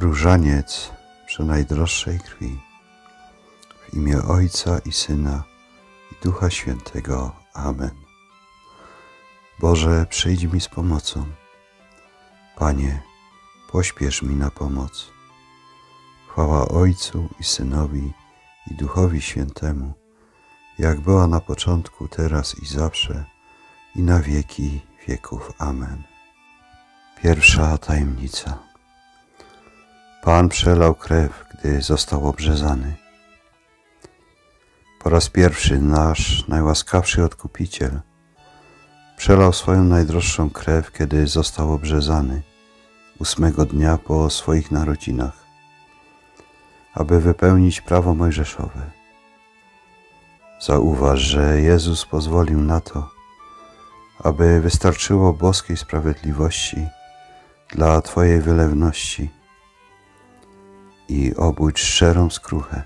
Różaniec przenajdroższej krwi. W imię Ojca i Syna i Ducha Świętego. Amen. Boże, przyjdź mi z pomocą. Panie, pośpiesz mi na pomoc. Chwała Ojcu i Synowi i Duchowi Świętemu, jak była na początku, teraz i zawsze, i na wieki wieków. Amen. Pierwsza tajemnica. Pan przelał krew, gdy został obrzezany. Po raz pierwszy nasz najłaskawszy Odkupiciel przelał swoją najdroższą krew, kiedy został obrzezany ósmego dnia po swoich narodzinach, aby wypełnić prawo mojżeszowe. Zauważ, że Jezus pozwolił na to, aby wystarczyło boskiej sprawiedliwości dla Twojej wylewności i obudź szczerą skruchę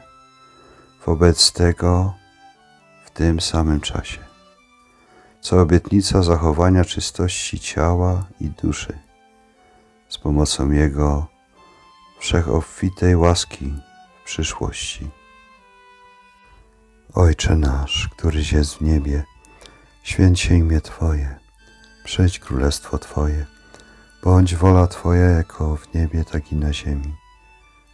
wobec tego w tym samym czasie, co obietnica zachowania czystości ciała i duszy z pomocą Jego wszechobfitej łaski w przyszłości. Ojcze nasz, któryś jest w niebie, święć się imię Twoje, przyjdź królestwo Twoje, bądź wola Twoja jako w niebie, tak i na ziemi.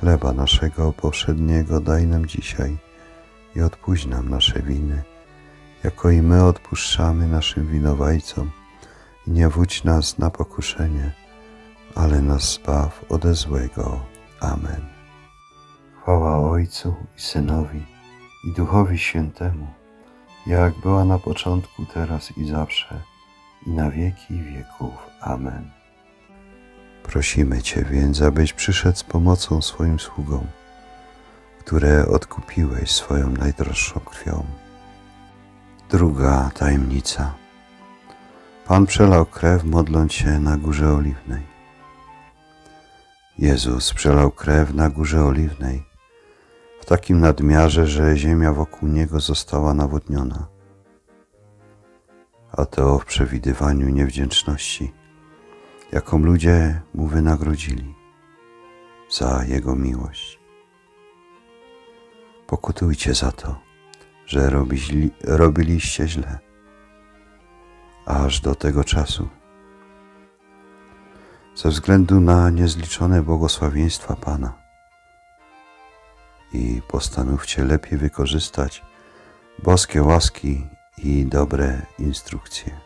Chleba naszego powszedniego daj nam dzisiaj i odpuść nam nasze winy, jako i my odpuszczamy naszym winowajcom. I nie wódź nas na pokuszenie, ale nas zbaw ode złego. Amen. Chwała Ojcu i Synowi i Duchowi Świętemu, jak była na początku, teraz i zawsze, i na wieki wieków. Amen. Prosimy Cię więc, abyś przyszedł z pomocą swoim sługom, które odkupiłeś swoją najdroższą krwią. Druga tajemnica. Pan przelał krew, modląc się na Górze Oliwnej. Jezus przelał krew na Górze Oliwnej w takim nadmiarze, że ziemia wokół Niego została nawodniona. A to w przewidywaniu niewdzięczności, jaką ludzie Mu wynagrodzili za Jego miłość. Pokutujcie za to, że robili, robiliście źle, aż do tego czasu, ze względu na niezliczone błogosławieństwa Pana. I postanówcie lepiej wykorzystać boskie łaski i dobre instrukcje.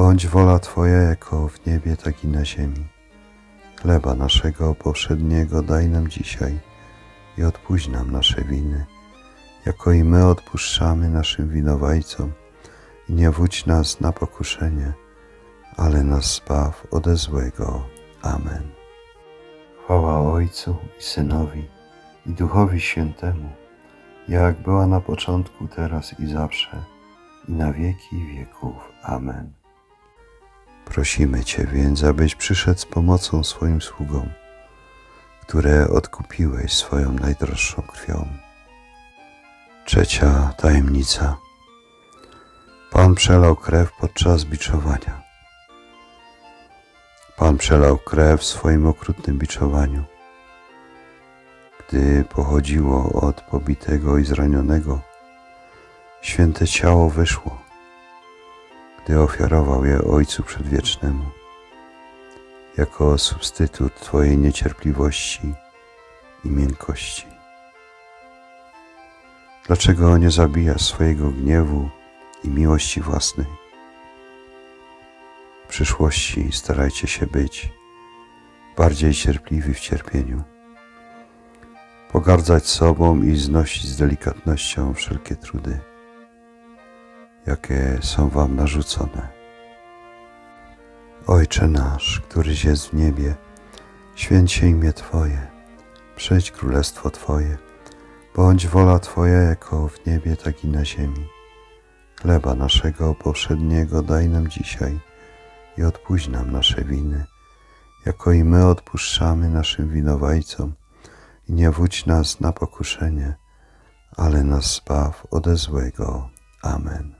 bądź wola Twoja jako w niebie, tak i na ziemi. Chleba naszego powszedniego daj nam dzisiaj i odpuść nam nasze winy, jako i my odpuszczamy naszym winowajcom. I nie wódź nas na pokuszenie, ale nas zbaw ode złego. Amen. Chwała Ojcu i Synowi i Duchowi Świętemu, jak była na początku, teraz i zawsze, i na wieki wieków. Amen. Prosimy Cię więc, abyś przyszedł z pomocą swoim sługom, które odkupiłeś swoją najdroższą krwią. Trzecia tajemnica. Pan przelał krew podczas biczowania. Pan przelał krew w swoim okrutnym biczowaniu. Gdy pochodziło od pobitego i zranionego, święte ciało wyszło, gdy ofiarował je Ojcu Przedwiecznemu, jako substytut Twojej niecierpliwości i miękkości. Dlaczego nie zabijasz swojego gniewu i miłości własnej? W przyszłości starajcie się być bardziej cierpliwi w cierpieniu, pogardzać sobą i znosić z delikatnością wszelkie trudy, jakie są wam narzucone. Ojcze nasz, któryś jest w niebie, święć się imię Twoje, przyjdź królestwo Twoje, bądź wola Twoja jako w niebie, tak i na ziemi. Chleba naszego powszedniego daj nam dzisiaj i odpuść nam nasze winy, jako i my odpuszczamy naszym winowajcom. I nie wódź nas na pokuszenie, ale nas zbaw ode złego. Amen.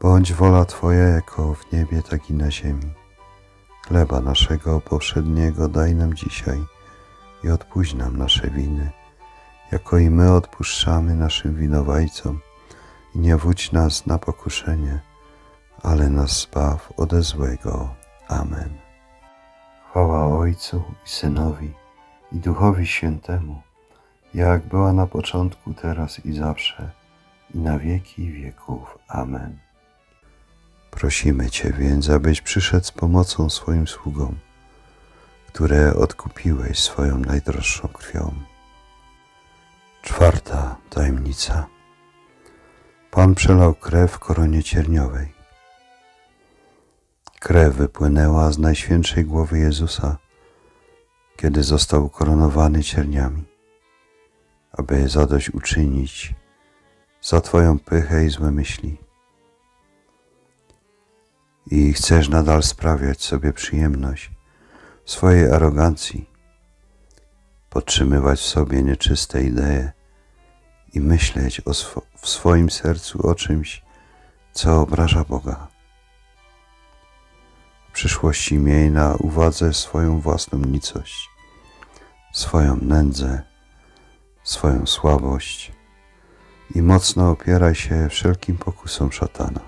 bądź wola Twoja jako w niebie, tak i na ziemi. Chleba naszego powszedniego daj nam dzisiaj i odpuść nam nasze winy, jako i my odpuszczamy naszym winowajcom i nie wódź nas na pokuszenie, ale nas zbaw ode złego. Amen. Chwała Ojcu i Synowi i Duchowi Świętemu, jak była na początku, teraz i zawsze, i na wieki wieków. Amen. Prosimy Cię więc, abyś przyszedł z pomocą swoim sługom, które odkupiłeś swoją najdroższą krwią. Czwarta tajemnica. Pan przelał krew w koronie cierniowej. Krew wypłynęła z najświętszej głowy Jezusa, kiedy został ukoronowany cierniami, aby zadośćuczynić za Twoją pychę i złe myśli. I chcesz nadal sprawiać sobie przyjemność swojej arogancji, podtrzymywać w sobie nieczyste idee i myśleć o swo- w swoim sercu o czymś, co obraża Boga. W przyszłości miej na uwadze swoją własną nicość, swoją nędzę, swoją słabość i mocno opieraj się wszelkim pokusom szatana.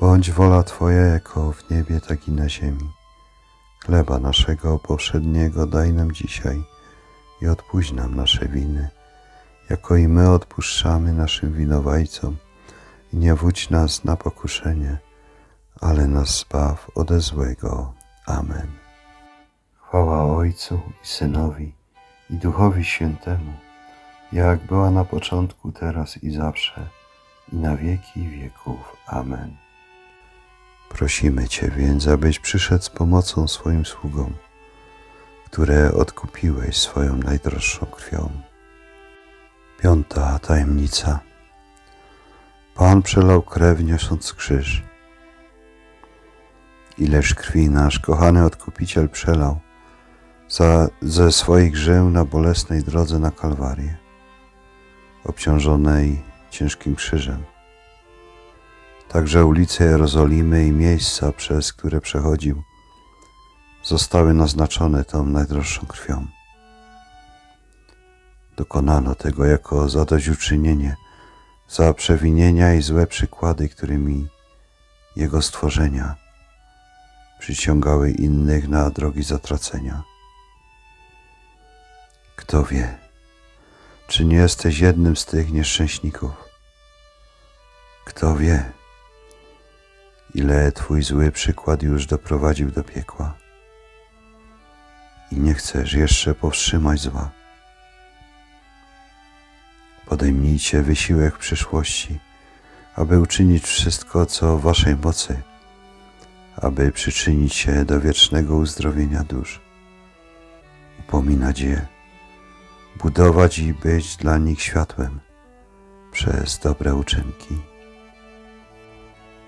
bądź wola Twoja jako w niebie, tak i na ziemi. Chleba naszego powszedniego daj nam dzisiaj i odpuść nam nasze winy, jako i my odpuszczamy naszym winowajcom i nie wódź nas na pokuszenie, ale nas zbaw ode złego. Amen. Chwała Ojcu i Synowi i Duchowi Świętemu, jak była na początku, teraz i zawsze, i na wieki wieków. Amen. Prosimy Cię więc, abyś przyszedł z pomocą swoim sługom, które odkupiłeś swoją najdroższą krwią. Piąta tajemnica. Pan przelał krew niosąc krzyż. Ileż krwi nasz kochany odkupiciel przelał za, ze swoich żył na bolesnej drodze na Kalwarię, obciążonej ciężkim krzyżem. Także ulice Jerozolimy i miejsca, przez które przechodził, zostały naznaczone tą najdroższą krwią. Dokonano tego jako zadośćuczynienie za przewinienia i złe przykłady, którymi Jego stworzenia przyciągały innych na drogi zatracenia. Kto wie, czy nie jesteś jednym z tych nieszczęśników? Kto wie, ile Twój zły przykład już doprowadził do piekła i nie chcesz jeszcze powstrzymać zła. Podejmijcie wysiłek w przyszłości, aby uczynić wszystko, co w Waszej mocy, aby przyczynić się do wiecznego uzdrowienia dusz, upominać je, budować i być dla nich światłem przez dobre uczynki.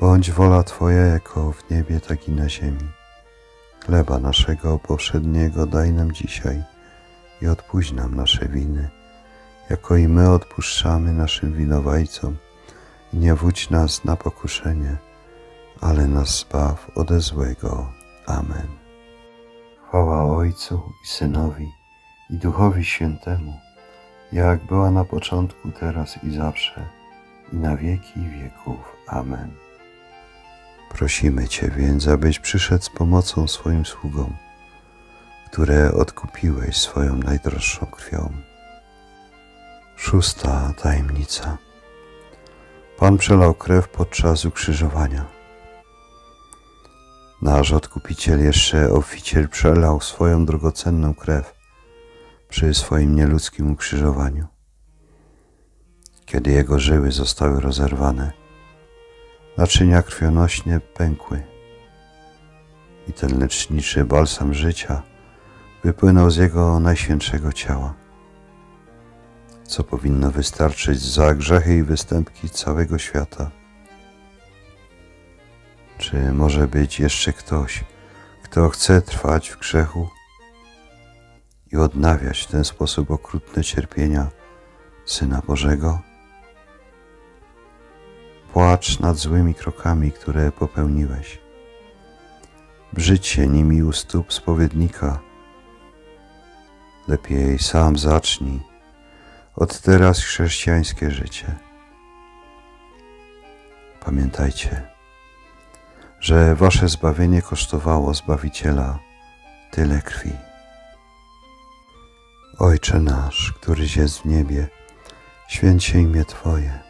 bądź wola Twoja jako w niebie, tak i na ziemi. Chleba naszego powszedniego daj nam dzisiaj i odpuść nam nasze winy, jako i my odpuszczamy naszym winowajcom. I nie wódź nas na pokuszenie, ale nas zbaw ode złego. Amen. Chwała Ojcu i Synowi i Duchowi Świętemu, jak była na początku, teraz i zawsze, i na wieki wieków. Amen. Prosimy Cię więc, abyś przyszedł z pomocą swoim sługom, które odkupiłeś swoją najdroższą krwią. Szósta tajemnica. Pan przelał krew podczas ukrzyżowania. Nasz odkupiciel jeszcze oficjel przelał swoją drogocenną krew przy swoim nieludzkim ukrzyżowaniu. Kiedy jego żyły zostały rozerwane, naczynia krwionośnie pękły i ten leczniczy balsam życia wypłynął z jego najświętszego ciała, co powinno wystarczyć za grzechy i występki całego świata. Czy może być jeszcze ktoś, kto chce trwać w grzechu i odnawiać w ten sposób okrutne cierpienia Syna Bożego? Płacz nad złymi krokami, które popełniłeś. Brzydź się nimi u stóp spowiednika. Lepiej sam zacznij od teraz chrześcijańskie życie. Pamiętajcie, że wasze zbawienie kosztowało Zbawiciela tyle krwi. Ojcze nasz, któryś jest w niebie, święć się imię Twoje,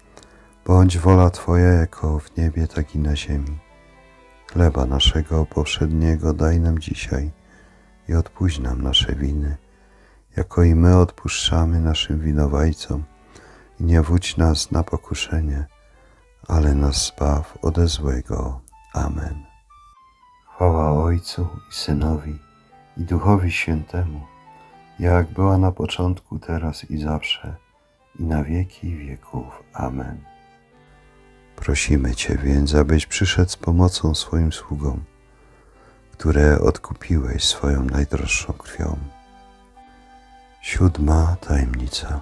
bądź wola Twoja jako w niebie, tak i na ziemi. Chleba naszego powszedniego daj nam dzisiaj i odpuść nam nasze winy, jako i my odpuszczamy naszym winowajcom. I nie wódź nas na pokuszenie, ale nas zbaw ode złego. Amen. Chwała Ojcu i Synowi i Duchowi Świętemu, jak była na początku, teraz i zawsze, i na wieki wieków. Amen. Prosimy Cię więc, abyś przyszedł z pomocą swoim sługom, które odkupiłeś swoją najdroższą krwią. Siódma tajemnica.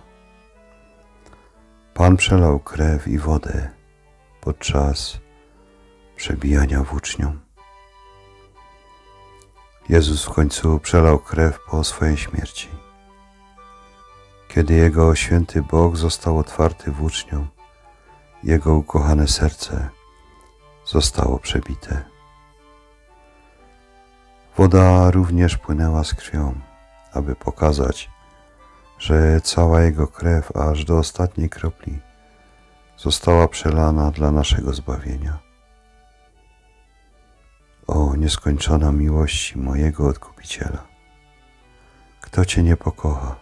Pan przelał krew i wodę podczas przebijania włócznią. Jezus w końcu przelał krew po swojej śmierci. Kiedy Jego święty Bóg został otwarty włócznią, Jego ukochane serce zostało przebite. Woda również płynęła z krwią, aby pokazać, że cała Jego krew aż do ostatniej kropli została przelana dla naszego zbawienia. O nieskończona miłości mojego Odkupiciela! Kto Cię nie pokocha?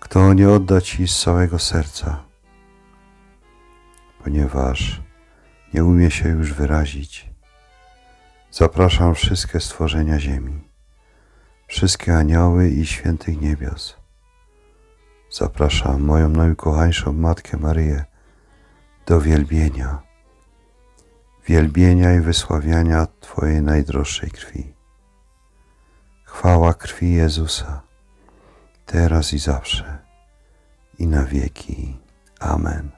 Kto nie odda Ci z całego serca? Ponieważ nie umie się już wyrazić, zapraszam wszystkie stworzenia ziemi, wszystkie anioły i świętych niebios. Zapraszam moją najukochańszą Matkę Maryję do wielbienia wielbienia i wysławiania Twojej najdroższej krwi. Chwała krwi Jezusa, teraz i zawsze, i na wieki. Amen.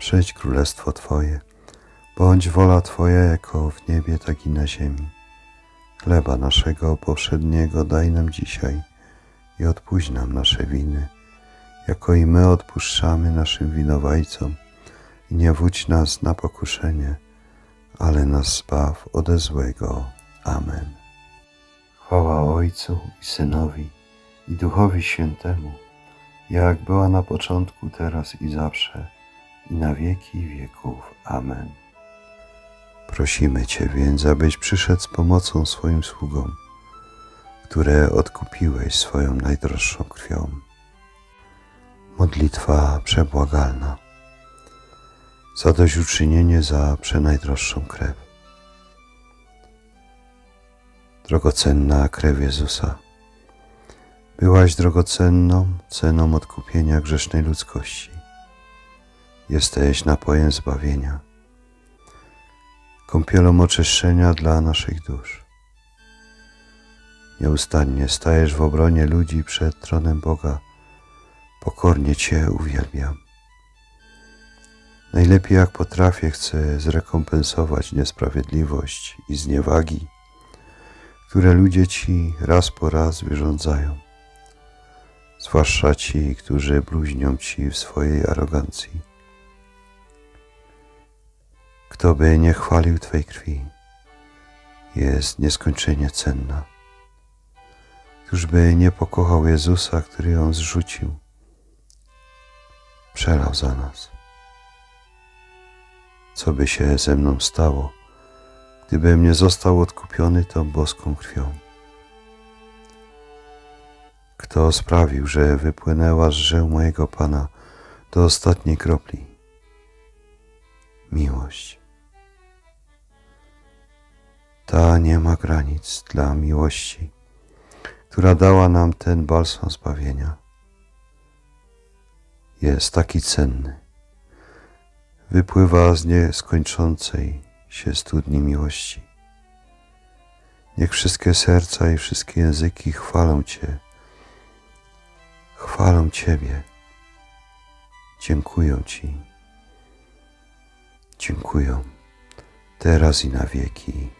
przyjdź królestwo Twoje, bądź wola Twoja jako w niebie, tak i na ziemi. Chleba naszego powszedniego daj nam dzisiaj i odpuść nam nasze winy, jako i my odpuszczamy naszym winowajcom. I nie wódź nas na pokuszenie, ale nas zbaw ode złego. Amen. Chwała Ojcu i Synowi i Duchowi Świętemu, jak była na początku, teraz i zawsze, i na wieki wieków. Amen. Prosimy Cię więc, abyś przyszedł z pomocą swoim sługom, które odkupiłeś swoją najdroższą krwią. Modlitwa przebłagalna. Zadośćuczynienie za przenajdroższą krew. Drogocenna krew Jezusa. Byłaś drogocenną ceną odkupienia grzesznej ludzkości. Jesteś napojem zbawienia, kąpielą oczyszczenia dla naszych dusz. Nieustannie stajesz w obronie ludzi przed tronem Boga. Pokornie Cię uwielbiam. Najlepiej jak potrafię chcę zrekompensować niesprawiedliwość i zniewagi, które ludzie Ci raz po raz wyrządzają, zwłaszcza ci, którzy bluźnią Ci w swojej arogancji. Kto by nie chwalił Twej krwi, jest nieskończenie cenna. Któż by nie pokochał Jezusa, który ją zrzucił, przelał za nas. Co by się ze mną stało, gdybym nie został odkupiony tą boską krwią? Kto sprawił, że wypłynęła z żył mojego Pana do ostatniej kropli? Miłość. Ta nie ma granic dla miłości, która dała nam ten balsam zbawienia. Jest taki cenny. Wypływa z nieskończącej się studni miłości. Niech wszystkie serca i wszystkie języki chwalą Cię. Chwalą Ciebie. Dziękują Ci. Dziękują teraz i na wieki.